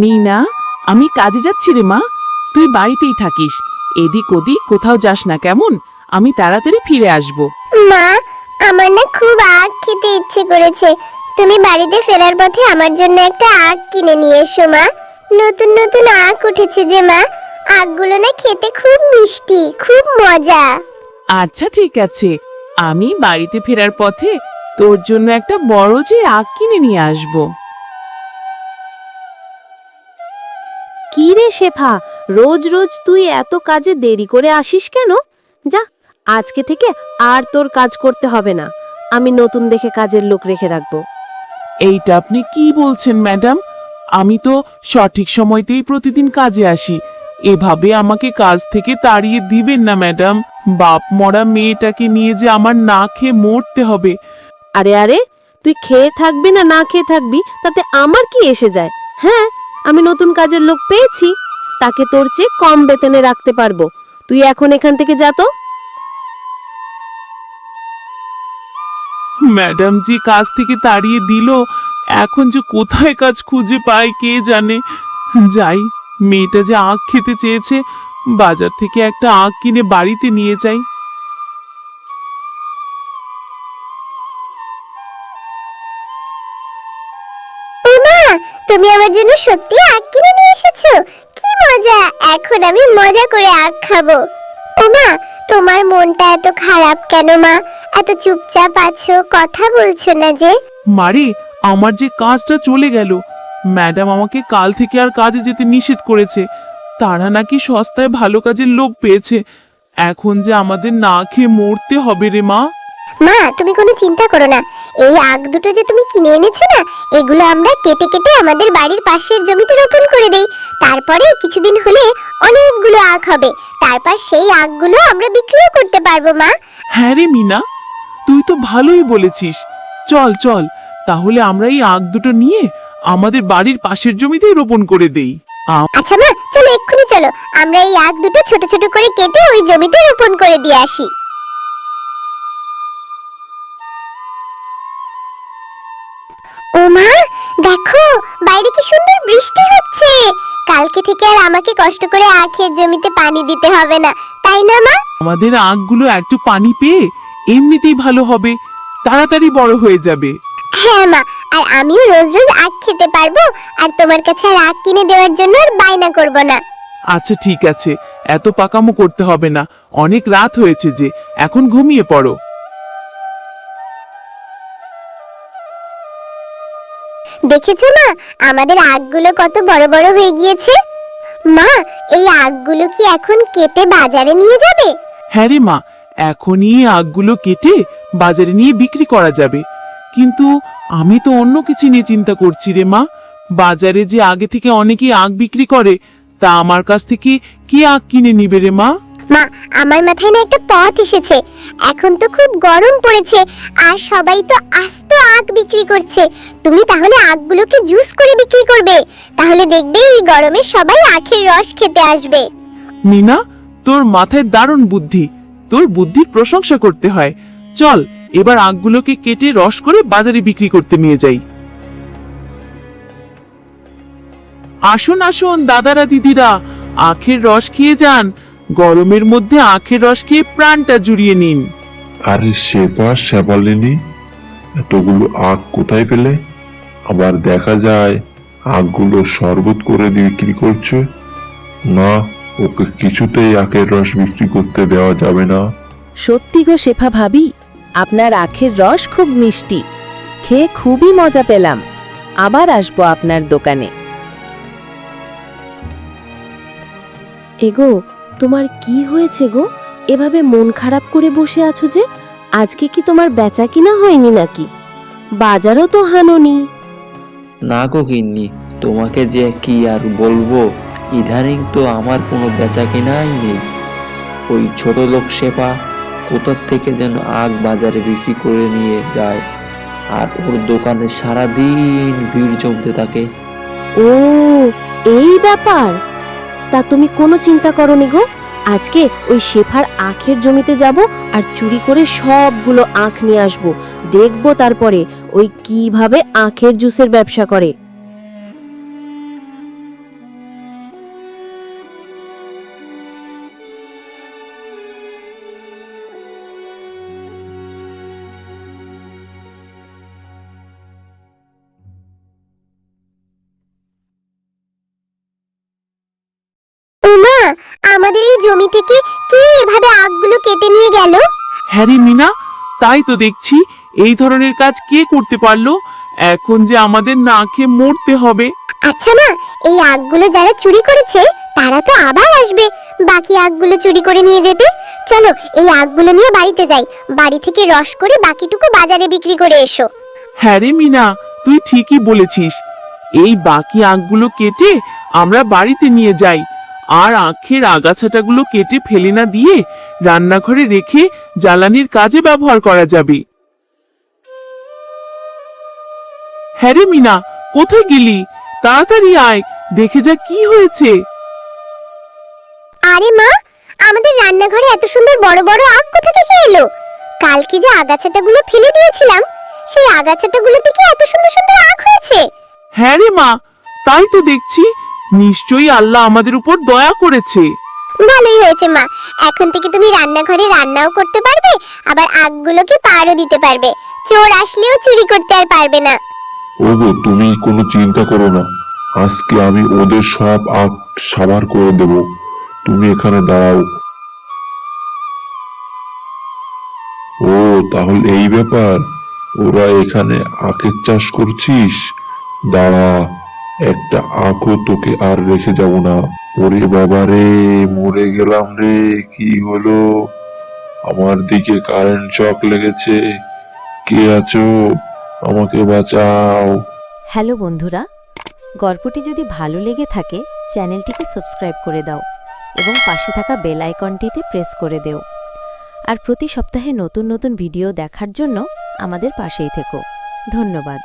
মিনা আমি কাজে যাচ্ছি রে মা। তুই বাড়িতেই থাকিস। এদিক ওদিক কোথাও যাস না কেমন? আমি তাড়াতাড়ি ফিরে আসব। মা আমার না খুব আখ খেতে ইচ্ছে করেছে। তুমি বাড়িতে ফেরার পথে আমার জন্য একটা আখ কিনে নিয়ে এসো মা। নতুন নতুন আখ উঠেছে যে মা। আখগুলো না খেতে খুব মিষ্টি খুব মজা। আচ্ছা ঠিক আছে। আমি বাড়িতে ফেরার পথে তোর জন্য একটা বড় যে আখ কিনে নিয়ে আসব। কি রে শেফা? রোজ রোজ তুই এত কাজে দেরি করে আসিস কেন? যা আজকে থেকে আর তোর কাজ করতে হবে না। আমি নতুন দেখে কাজের লোক রেখে রাখব। এইটা আপনি কি বলছেন ম্যাডাম? আমি তো সঠিক সময়তেই প্রতিদিন কাজে আসি। এভাবে আমাকে কাজ থেকে তাড়িয়ে দিবেন না ম্যাডাম। বাপ মরা মেয়েটাকে নিয়ে যে আমার না খেয়ে মরতে হবে। আরে আরে তুই খেয়ে থাকবি না না খেয়ে থাকবি তাতে আমার কি এসে যায়? হ্যাঁ আমি নতুন কাজের লোক পেয়েছি। তাকে তোর চেয়ে কম বেতনে রাখতে পারব। তুই এখন এখান থেকে যা তো। ম্যাডাম যে কাজ থেকে তাড়িয়ে দিল। এখন যে কোথায় কাজ খুঁজে পায় কে জানে। যাই, মেয়েটা যে আখ খেতে চেয়েছে, বাজার থেকে একটা আখ কিনে বাড়িতে নিয়ে যাই। তুমি আমার জন্য সত্যি আখ কিনে নিয়ে এসেছ? কি মজা! এখন আমি মজা করে আখ খাব। ও মা তোমার মনটা এত খারাপ কেন মা? এত চুপচাপ আছো, কথা বলছো না যে। মারি, আমার যে কাজটা চলে গেল। ম্যাডাম আমাকে কাল থেকে আর কাজে যেতে নিষেধ করেছে। তারা নাকি সস্তায় ভালো কাজের লোক পেয়েছে। এখন যে আমাদের না খেয়ে মরতে হবে রে মা। মা তুমি কোনো চিন্তা করো না। এই আখ দুটো যে তুমি কিনে এনেছো না এগুলো আমরা কেটে কেটে আমাদের বাড়ির পাশের জমিতে রোপণ করে দেই। তারপরে কিছুদিন হলে অনেকগুলো আখ হবে। তারপর সেই আখগুলো আমরা বিক্রিও করতে পারব মা। হ্যাঁ রে মিনা তুই তো ভালোই বলেছিস। চল চল তাহলে আমরা এই আখ দুটো নিয়ে আমাদের বাড়ির পাশের জমিতেই রোপণ করে দেই। আচ্ছা মা চলো এক্ষুনি চলো। আমরা এই আখ দুটো ছোট ছোট করে কেটে ওই জমিতে রোপণ করে দিয়ে আসি। ও মা দেখো বাইরে কি সুন্দর বৃষ্টি হচ্ছে। কালকে থেকে আর আমাকে কষ্ট করে আখের জমিতে পানি দিতে হবে না তাই না মা? আমাদের আখগুলো একটু পানি পেয়ে এমনিতেই ভালো হবে তাড়াতাড়ি বড় হয়ে যাবে। হ্যাঁ মা আর আমিও রোজ রোজ আখ খেতে পারব আর তোমার কাছে আর আখ কিনে দেওয়ার জন্য আর বায়না করব না। আচ্ছা ঠিক আছে এত পাকামো করতে হবে না অনেক রাত হয়েছে যে এখন ঘুমিয়ে পড়ো। দেখেছ মা? আমাদের আখগুলো কত বড় বড় হয়ে গিয়েছে। মা, এই আখগুলো কি এখন কেটে বাজারে নিয়ে যাবে? হ্যাঁ রে মা, এখনই এই আখগুলো কেটে বাজারে নিয়ে বিক্রি করা যাবে। কিন্তু আমি তো অন্য কিছু নিয়ে চিন্তা করছি রে মা। বাজারে যে আগে থেকে অনেকেই আখ বিক্রি করে, তা আমার কাছ থেকে কি আখ কিনে নিবে রে মা? মা, আমার মাথায় না একটা পথ এসেছে। এখন তো খুব গরম পড়েছে, আর সবাই তো আস্ত আখ বিক্রি করছে। তুমি তাহলে আখগুলোকে জুস করে বিক্রি করবে। তাহলে দেখবে এই গরমে সবাই আখের রস খেতে আসবে। মিনা, তোর মাথায় দারুণ বুদ্ধি। তোর বুদ্ধির প্রশংসা করতে হয়। চল, এবার আখগুলোকে কেটে রস করে বাজারে বিক্রি করতে নিয়ে যাই। আসুন আসুন, দাদারা, দিদিরা, আখের রস খেয়ে যান। গরমের মধ্যে আখের রস খেয়ে প্রাণটা জুড়িয়ে নিন। আরে শেফা শেফালিনী এতগুলো আখ কোথায় পেলে? আবার দেখা যায় আখগুলো শরবত করে বিক্রি করছে। না ওকে কিছুতেই আখের রস বিক্রি করতে দেওয়া যাবে না। সত্যি গো শেফা ভাবি আপনার আখের রস খুব মিষ্টি। খেয়ে খুবই মজা পেলাম। আবার আসব আপনার দোকানে। এগো তোমার কি হয়েছে গো? এভাবে মন খারাপ করে বসে আছো যে আজকে কি তোমার বেচা কিনা হয়নি নাকি? বাজারও তো হানোনি। না গো গিন্নি তোমাকে যে কি আর বলব? ইদানিং তো আমার কোনো বেচা কেনাই নেই। ওই ছোট লোক সেপা কোথার থেকে যেন আগ বাজারে বিক্রি করে নিয়ে যায় আর ওর দোকানে সারাদিন ভিড় জমতে থাকে। ও এই ব্যাপার? তা তুমি কোনো চিন্তা করনি গো। আজকে ওই শেফার আখের জমিতে যাব আর চুরি করে সবগুলো আখ নিয়ে আসব। দেখব তারপরে ওই কীভাবে আখের জুসের ব্যবসা করে। আমাদের এই জমি থেকে কে এভাবে আগগুলো কেটে নিয়ে গেল? হ্যাঁ রে মিনা তাই তো দেখছি। এই ধরনের কাজ কে করতে পারল? এখন যে আমাদের না খেয়ে মরতে হবে। আচ্ছা মা এই আগগুলো যারা চুরি করেছে তারা তো আবার আসবে। বাকি আগগুলো চুরি করে নিয়ে যেতে। চলো এই আগগুলো নিয়ে বাড়িতে যাই। বাড়ি থেকে রস করে বাকিটুকু বাজারে বিক্রি করে এসো। হ্যাঁ রে মিনা তুই ঠিকই বলেছিস। এই বাকি আখগুলো কেটে আমরা বাড়িতে নিয়ে যাই। আর আখের আগাছাটাগুলো কেটে ফেলে না দিয়ে রান্নাঘরে রেখে জ্বালানির কাজে ব্যবহার করা যাবে। হ্যাঁ রে মিনা কোথায় গেলি? তাড়াতাড়ি আয় দেখে যা কি হয়েছে। আরে মা আমাদের রান্নাঘরে এত সুন্দর বড় বড় আগ কোথা থেকে এলো? কালকে যে আগাছাটাগুলো ফেলে দিয়েছিলাম সেই আগাছাটাগুলো থেকে এত সুন্দর সুন্দর আখ হয়েছে? হ্যাঁ রে মা তাই তো দেখছি। নিশ্চয়ই আল্লাহ আমাদের উপর দয়া করেছে। ভালোই হয়েছে মা। এখন থেকে তুমি রান্নাঘরে রান্নাও করতে পারবে আবার আগগুলোকে পারও দিতে পারবে। চোর আসলেও চুরি করতে আর পারবে না। ওগো তুমি কোনো চিন্তা করো না। আজকে আমি ওদের সব আগ সাবার করে দেব। তুমি এখানে দাঁড়াও। ও তাহলে এই ব্যাপার। ওরা এখানে আখের চাষ করছিস? দাঁড়া। একটা আখও তোকে আর রেখে যাব না। ওরে বাবা রে, মরে গেলাম রে, কি হলো? আমার দিকে কারেন্ট শক লেগেছে। কে আছো? আমাকে বাঁচাও। হ্যালো বন্ধুরা, গল্পটি যদি ভালো লেগে থাকে, চ্যানেলটিকে সাবস্ক্রাইব করে দাও এবং পাশে থাকা বেল আইকনটিতে প্রেস করে দেও। আর প্রতি সপ্তাহে নতুন নতুন ভিডিও দেখার জন্য আমাদের পাশেই থেকো। ধন্যবাদ।